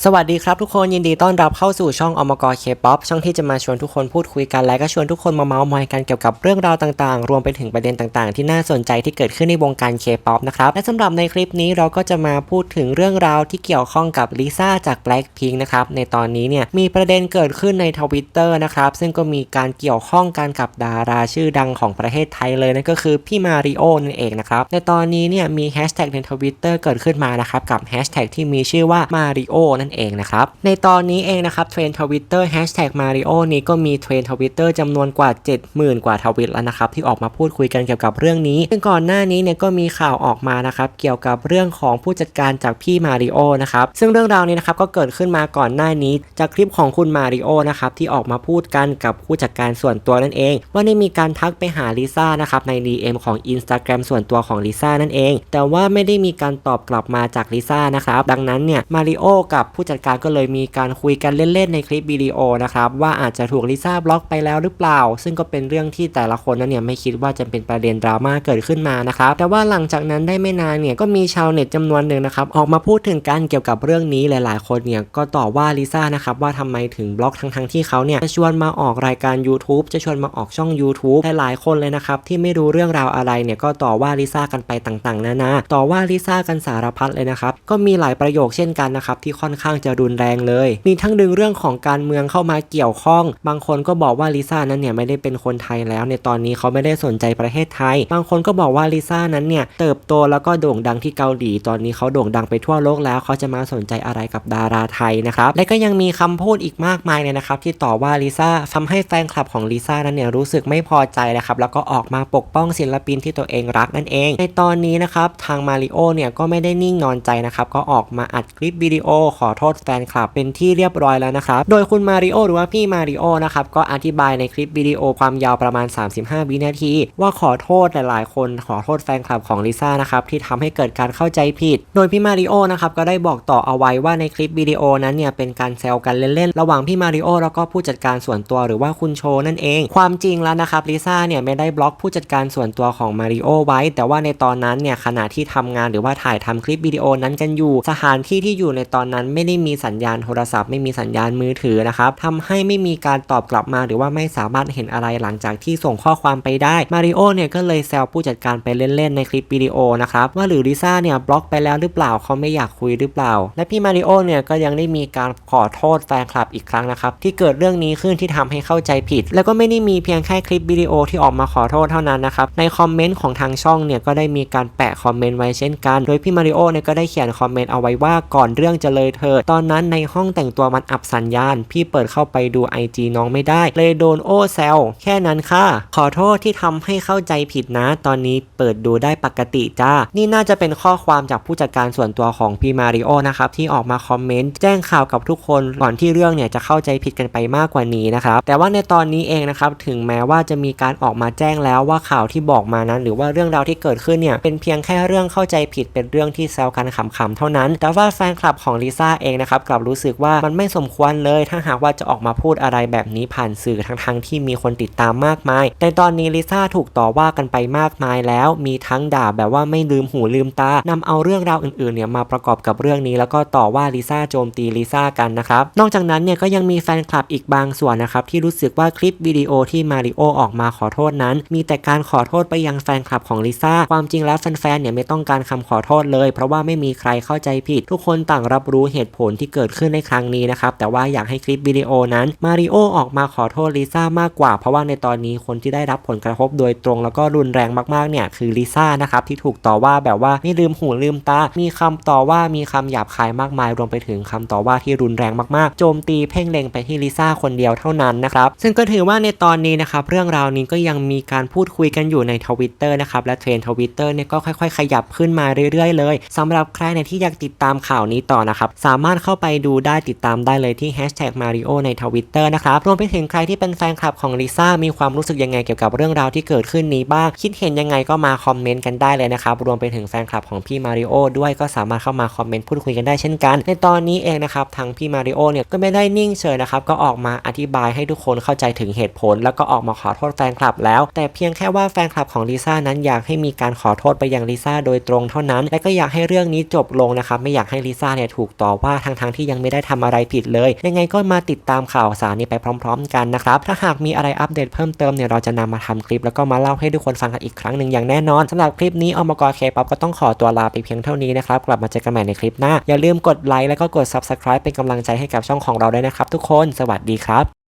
สวัสดีครับทุกคนยินดีต้อนรับเข้าสู่ช่องอมกรเคป๊อปช่องที่จะมาชวนทุกคนพูดคุยกันและก็ชวนทุกคนมาเมาส์มอยกันเกี่ยวกับเรื่องราวต่างๆ รวมไปถึงประเด็นต่างๆ ที่น่าสนใจที่เกิดขึ้นในวงการเคป๊อปนะครับและสำหรับในคลิปนี้เราก็จะมาพูดถึงเรื่องราวที่เกี่ยวข้องกับลิซ่าจาก Blackpink นะครับในตอนนี้เนี่ยมีประเด็นเกิดขึ้นในทวิตเตอร์นะครับซึ่งก็มีการเกี่ยวข้องกันกับดาราชื่อดังของประเทศไทยเลยนั่นก็คือพี่มาริโอนั่นเองนะครับในตอนนี้เนี่ยมีแฮชแท็กในทวิตเตอร์เกิดขึ้นมานะครับกับแฮชแท็กที่มีชื่อว่ามาริโอนั่นเองนะครับ ในตอนนี้เองนะครับเทรนทวิตเตอร์แฮชแท็กมาริโอนี้ก็มีเทรนทวิตเตอร์จำนวนกว่า 70,000 กว่าทวิตแล้วนะครับ ที่ออกมาพูดคุยกันเกี่ยวกับเรื่องนี้ซึ่งก่อนหน้านี้เนี่ยก็มีข่าวออกมานะครับเกี่ยวกับเรื่องของผู้จัดการจากพี่มาริโอนะครับซึ่งเรื่องราวนี้นะครับก็เกิดขึ้นมาก่อนหน้านี้จากคลิปของคุณมาริโอนะครับที่ออกมาพูดกันกับผู้จัดการส่วนตัวนั่นเอง ว่าได้มีการทักไปหาลิซ่านะครับใน DM ของ Instagram ส่วนตัวของลิซ่านั่นเอง แต่ว่าไม่ได้มีการตอบกลับมาจากลิซ่านะครับดังนั้นเนี่ยมาริโอกับผู้จัดการก็เลยมีการคุยกันเล่นๆในคลิปวิดีโอนะครับว่าอาจจะถูกลิซ่าบล็อกไปแล้วหรือเปล่า ซึ่งก็เป็นเรื่องที่แต่ละคนนั้นเนี่ยไม่คิดว่าจะเป็นประเด็นดราม่าเกิดขึ้นมานะครับแต่ว่าหลังจากนั้นได้ไม่นานเนี่ยก็มีชาวเน็ตจำนวนหนึ่งนะครับออกมาพูดถึงกันเกี่ยวกับเรื่องนี้หลาย ๆ คนเนี่ยก็ต่อว่าลิซ่านะครับว่าทำไมถึงบล็อกทั้งๆที่เขาเนี่ยจะชวนมาออกรายการ YouTube จะชวนมาออกช่อง YouTube หลายๆคนเลยนะครับที่ไม่รู้เรื่องราวอะไรเนี่ยก็ต่อว่าลิซ่ากันไปต่างๆนานาต่อว่าลิซ่ากันสารพัดเลยนะครับก็มีหลายประโยคเช่นกันนะครับที่ค่อนข้างจะรุนแรงเลย มีทั้งดึงเรื่องของการเมืองเข้ามาเกี่ยวข้อง บางคนก็บอกว่าลิซ่านั้นเนี่ยไม่ได้เป็นคนไทยแล้วในตอนนี้เขาไม่ได้สนใจประเทศไทย บางคนก็บอกว่าลิซ่านั้นเนี่ยเติบโตแล้วก็โด่งดังที่เกาหลี ตอนนี้เขาโด่งดังไปทั่วโลกแล้วเขาจะมาสนใจอะไรกับดาราไทยนะครับ และก็ยังมีคำพูดอีกมากมายเลยนะครับที่ต่อว่าลิซ่าทำให้แฟนคลับของลิซ่านั้นเนี่ยรู้สึกไม่พอใจนะครับแล้วก็ออกมาปกป้องศิลปินที่ตัวเองรักนั่นเอง ในตอนนี้นะครับทางมาริโอเนี่ยก็ไม่ได้นิ่งนอนใจนะครับก็ออกมาอัดคลิปวิดีโอขอโทษแฟนคลับเป็นที่เรียบร้อยแล้วนะครับ โดยคุณมาริโอหรือว่าพี่มาริโอนะครับ ก็อธิบายในคลิปวิดีโอความยาวประมาณ 35 วินาที ว่าขอโทษหลายๆ คนขอโทษแฟนคลับของลิซ่านะครับที่ทำให้เกิดการเข้าใจผิด โดยพี่มาริโอนะครับก็ได้บอกต่อเอาไว้ว่าในคลิปวิดีโอนั้นเนี่ยเป็นการแซวกันเล่นๆระหว่างพี่มาริโอแล้วก็ผู้จัดการส่วนตัวหรือว่าคุณโชนั่นเอง ความจริงแล้วนะครับลิซ่าเนี่ยไม่ได้บล็อกผู้จัดการส่วนตัวของมาริโอไว้ แต่ว่าในตอนนั้นเนี่ยขณะที่ทำงานหรือว่าถ่ายทำคลิปวิดีโอนั้นกันอยู่ สถานที่ที่อยู่ในตอนนั้นไม่ได้มีสัญญาณโทรศัพท์ไม่มีสัญญาณมือถือนะครับทำให้ไม่มีการตอบกลับมาหรือว่าไม่สามารถเห็นอะไรหลังจากที่ส่งข้อความไปได้มาริโอเนี่ยก็เลยแซวผู้จัดการไปเล่นๆในคลิปวิดีโอนะครับว่าหรือลิซ่าเนี่ยบล็อกไปแล้วหรือเปล่าเขาไม่อยากคุยหรือเปล่า และพี่มาริโอเนี่ยก็ยังได้มีการขอโทษแฟนคลับอีกครั้งนะครับที่เกิดเรื่องนี้ขึ้นที่ทำให้เข้าใจผิด แล้วก็ไม่ได้มีเพียงแค่คลิปวิดีโอที่ออกมาขอโทษเท่านั้นนะครับในคอมเมนต์ของทางช่องเนี่ยก็ได้มีการแปะคอมเมนต์ไว้เช่นกัน โดยพี่มาริโอเนี่ยก็ได้เขียนคอมเมนต์เอาไว้ว่าก่อนเรื่องจะเลยเถิดตอนนั้นในห้องแต่งตัวมันอับสัญญาณ พี่เปิดเข้าไปดู IG น้องไม่ได้ เลยโดนโอแซวแค่นั้นค่ะ ขอโทษที่ทำให้เข้าใจผิดนะ ตอนนี้เปิดดูได้ปกติจ้า นี่น่าจะเป็นข้อความจากผู้จัดการส่วนตัวของพี่มาริโอนะครับที่ออกมาคอมเมนต์แจ้งข่าวกับทุกคนก่อนที่เรื่องเนี่ยจะเข้าใจผิดกันไปมากกว่านี้นะครับแต่ว่าในตอนนี้เองนะครับถึงแม้ว่าจะมีการออกมาแจ้งแล้วว่าข่าวที่บอกมานั้น หรือว่าเรื่องราวที่เกิดขึ้นเนี่ยเป็นเพียงแค่เรื่องเข้าใจผิดเป็นเรื่องที่แซวกันขำๆเท่านั้น แต่ว่าแฟนคลับของลิซ่าเองนะครับกลับรู้สึกว่ามันไม่สมควรเลย ถ้าหากว่าจะออกมาพูดอะไรแบบนี้ผ่านสื่อทั้งๆที่มีคนติดตามมากมายแต่ตอนนี้ลิซ่าถูกต่อว่ากันไปมากมายแล้ว มีทั้งด่าแบบว่าไม่ลืมหูลืมตานำเอาเรื่องราวอื่นๆเนี่ยมาประกอบกับเรื่องนี้ แล้วก็ต่อว่าลิซ่าโจมตีลิซ่ากันนะครับนอกจากนั้นเนี่ยก็ยังมีแฟนคลับอีกบางส่วนนะครับที่รู้สึกว่าคลิปวิดีโอที่มาริโอออกมาขอโทษนั้น มีแต่การขอโทษไปยังแฟนคลับของลิซ่าความจริงแล้วแฟนๆเนี่ยไม่ต้องการคำขอโทษเลย เพราะว่าไม่มีใครเข้าใจผิด ทุกคนต่างรับรู้เหตุผลที่เกิดขึ้นในครั้งนี้นะครับ แต่ว่าอยากให้คลิปวิดีโอนั้นมาริโอออกมาขอโทษลิซ่ามากกว่า เพราะว่าในตอนนี้คนที่ได้รับผลกระทบโดยตรงแล้วก็รุนแรงมากๆเนี่ยคือลิซ่านะครับที่ถูกต่อว่าแบบว่าไม่ลืมหูลืมตา มีคำต่อว่ามีคำหยาบคายมากมาย รวมไปถึงคำต่อว่าที่รุนแรงมากๆ โจมตีเพ่งเล็งไปที่ลิซ่าคนเดียวเท่านั้นนะครับ ซึ่งก็ถือว่าในตอนนี้นะครับเรื่องราวนี้ก็ยังมีการพูดคุยกันอยู่ในทวิตเตอร์นะครับและเทรนทวิตเตอร์เนี่ยก็ค่อยๆ ขยับขึ้นมาเรื่อยๆ เลยสำหรับใครในที่อยากติดตามข่าวนี้ต่อนะครับสาามารถเข้าไปดูได้ติดตามได้เลยที่ Hashtag Mario ในทวิตเตอร์นะครับ รวมไปถึงใครที่เป็นแฟนคลับของลิซ่ามีความรู้สึกยังไงเกี่ยวกับเรื่องราวที่เกิดขึ้นนี้บ้าง คิดเห็นยังไงก็มาคอมเมนต์กันได้เลยนะครับ รวมไปถึงแฟนคลับของพี่มาริโอด้วยก็สามารถเข้ามาคอมเมนต์พูดคุยกันได้เช่นกัน ในตอนนี้เองนะครับทางพี่มาริโอเนี่ยก็ไม่ได้นิ่งเฉยนะครับก็ออกมาอธิบายให้ทุกคนเข้าใจถึงเหตุผล แล้วก็ออกมาขอโทษแฟนคลับแล้ว แต่เพียงแค่ว่าแฟนคลับของลิซ่านั้นอยากให้มีการขอโทษไปยังลิซ่าโดยตรงเท่านั้น และก็อยากให้เรื่องนี้จบลงนะครับไม่อยากให้ลิซ่าเนี่ยถูกต่อว่าทางทางๆที่ยังไม่ได้ทำอะไรผิดเลย ยังไงก็มาติดตามข่าวสารนี้ไปพร้อม ๆ กันนะครับ ถ้าหากมีอะไรอัปเดตเพิ่มเติมเนี่ยเราจะนำมาทำคลิปแล้วก็มาเล่าให้ทุกคนฟังกันอีกครั้งหนึ่งอย่างแน่นอนสำหรับคลิปนี้อมกรเคป๊อปก็ต้องขอตัวลาไปเพียงเท่านี้นะครับกลับมาเจอกันใหม่ในคลิปหน้าอย่าลืมกดไลค์แล้วก็กด subscribe เป็นกำลังใจให้กับช่องของเราด้วยนะครับทุกคนสวัสดีครับ